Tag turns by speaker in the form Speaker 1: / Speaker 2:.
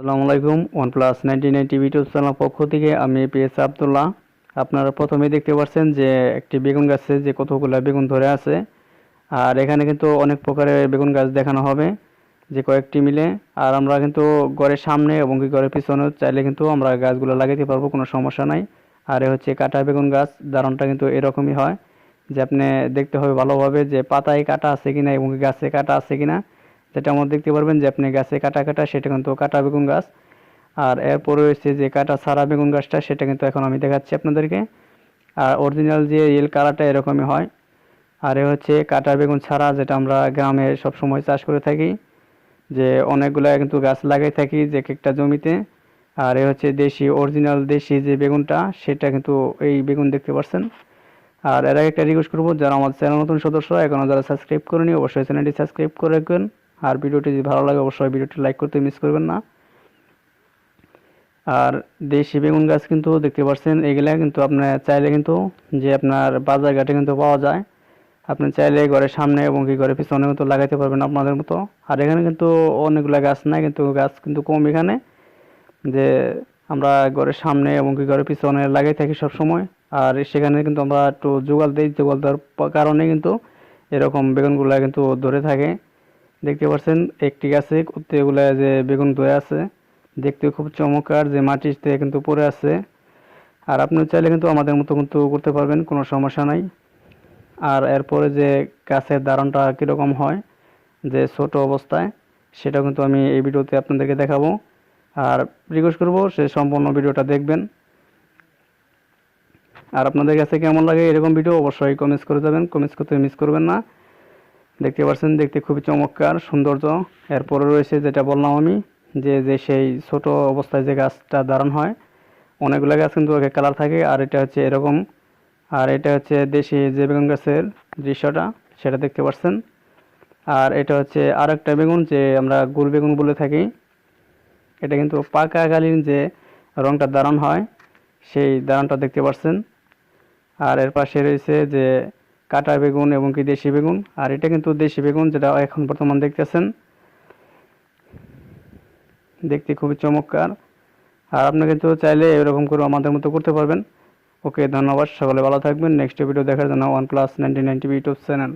Speaker 1: আসসালামু আলাইকুম one plus ninety nine TV YouTube channel পক্ষ থেকে আমি পিএস আবদুল্লাহ। আপনারা প্রথমে দেখতে পাচ্ছেন যে একটি বেগুন গাছে যে কতগুলো বেগুন ধরে আছে, আর এখানে কিন্তু অনেক প্রকারের বেগুন গাছ দেখানো হবে যে কয়েকটি মিলে। আর আমরা কিন্তু ঘরের সামনে এবং কি ঘরের পিছনে চাইলে কিন্তু আমরা গাছগুলো লাগাতে পারব, কোনো সমস্যা নাই। আর হচ্ছে কাটা বেগুন গাছ দারণটা কিন্তু এরকমই হয় যে আপনি দেখতে হবে ভালোভাবে যে পাতায় কাটা আছে কিনা এবং গাছে কাটা আছে কিনা। যেটা আমরা দেখতে পারবেন যে আপনি গাছে কাটা কাটা, সেটা কিন্তু কাটা বেগুন গাছ। আর এরপরে রয়েছে যে কাটা সারা বেগুন গাছটা, সেটা কিন্তু এখন আমি দেখাচ্ছি আপনাদেরকে। আর অরিজিনাল যে রিয়েল কালারটা এরকমই হয়। আর এ হচ্ছে কাটা বেগুন ছাড়া, যেটা আমরা গ্রামে সব সময় চাষ করে থাকি। যে অনেকগুলো কিন্তু গাছ লাগাই থাকি যে এক একটা জমিতে। আর এ হচ্ছে দেশি অরিজিনাল দেশি যে বেগুনটা, সেটা কিন্তু এই বেগুন দেখতে পাচ্ছেন আর এর আগে একটা রিকোয়েস্ট করব, যারা আমার চ্যানেল নতুন সদস্য এখনও যারা সাবস্ক্রাইব করেনি, অবশ্যই চ্যানেলটি সাবস্ক্রাইব করে রাখবেন। আর ভিডিওটি যদি ভালো লাগে, অবশ্যই ভিডিওটি লাইক করতে মিস করবেন না। আর দেশি বেগুন গাছ কিন্তু দেখতে পাচ্ছেন, এগুলা কিন্তু আপনার চাইলে কিন্তু যে আপনার বাজার ঘাটে কিন্তু পাওয়া যায়। আপনি চাইলে ঘরের সামনে এবং কি ঘরের পিছনে কিন্তু লাগাইতে পারবেন আপনাদের মতো। আর এখানে কিন্তু অনেকগুলো গাছ নাই, কিন্তু গাছ কিন্তু কম এখানে। যে আমরা ঘরের সামনে এবং কি ঘরের পিছনে লাগাই থাকি সব সময় আর সেখানে কিন্তু আমরা একটু জোগাল দিই জোগাল দেওয়ার কারণে কিন্তু এরকম বেগুনগুলো কিন্তু ধরে থাকে। দেখতে পাচ্ছেন, একটি গাছে কতগুলো যে বেগুন ধরে আছে, দেখতে খুব চমৎকার যে মাটিতে কিন্তু পড়ে আছে। আর আপনি চাইলে কিন্তু আমাদের মতো কিন্তু করতে পারবেন, কোনো সমস্যা নাই। আর এরপরে যে গাছের দারণটা কীরকম হয়, যে ছোট অবস্থায় সেটা কিন্তু আমি এই ভিডিওতে আপনাদেরকে দেখাবো। আর রিকোয়েস্ট করব সে সম্পূর্ণ ভিডিওটা দেখবেন। আর আপনাদের কাছে কেমন লাগে এরকম ভিডিও, অবশ্যই কমেন্টস করে যাবেন কমেন্টস করতে মিস করবেন না। দেখতে পাচ্ছেন, দেখতে খুবই চমৎকার, সৌন্দর্য। এরপরে রয়েছে যেটা বললাম আমি, যে যে সেই ছোট অবস্থায় যে গাছটা দাঁড়ান হয়, অনেকগুলো গাছ কিন্তু এক কালার থাকে। আর এটা হচ্ছে এরকম। আর এটা হচ্ছে দেশি যে বেগুন গাছের দৃশ্যটা, সেটা দেখতে পাচ্ছেন। আর এটা হচ্ছে আর একটা বেগুন যে আমরা গোল বেগুন বলে থাকি। এটা কিন্তু পাকাকালীন যে রংটা দারুণ হয়, সেই দারুণটা দেখতে পাচ্ছেন। আর এর পাশে রয়েছে যে কাটা বেগুন এবং কি দেশি বেগুন? আর এটা কিন্তু দেশি বেগুন যেটা এখন বর্তমান দেখতেছেন। দেখতে খুবই চমৎকার। আর আপনি কিন্তু চাইলে এরকম করে আমাদের মতো করতে পারবেন। ওকে, ধন্যবাদ। সকলে ভালো থাকবেন। নেক্সট ভিডিও দেখার জন্য one plus ninety ninety YouTube channel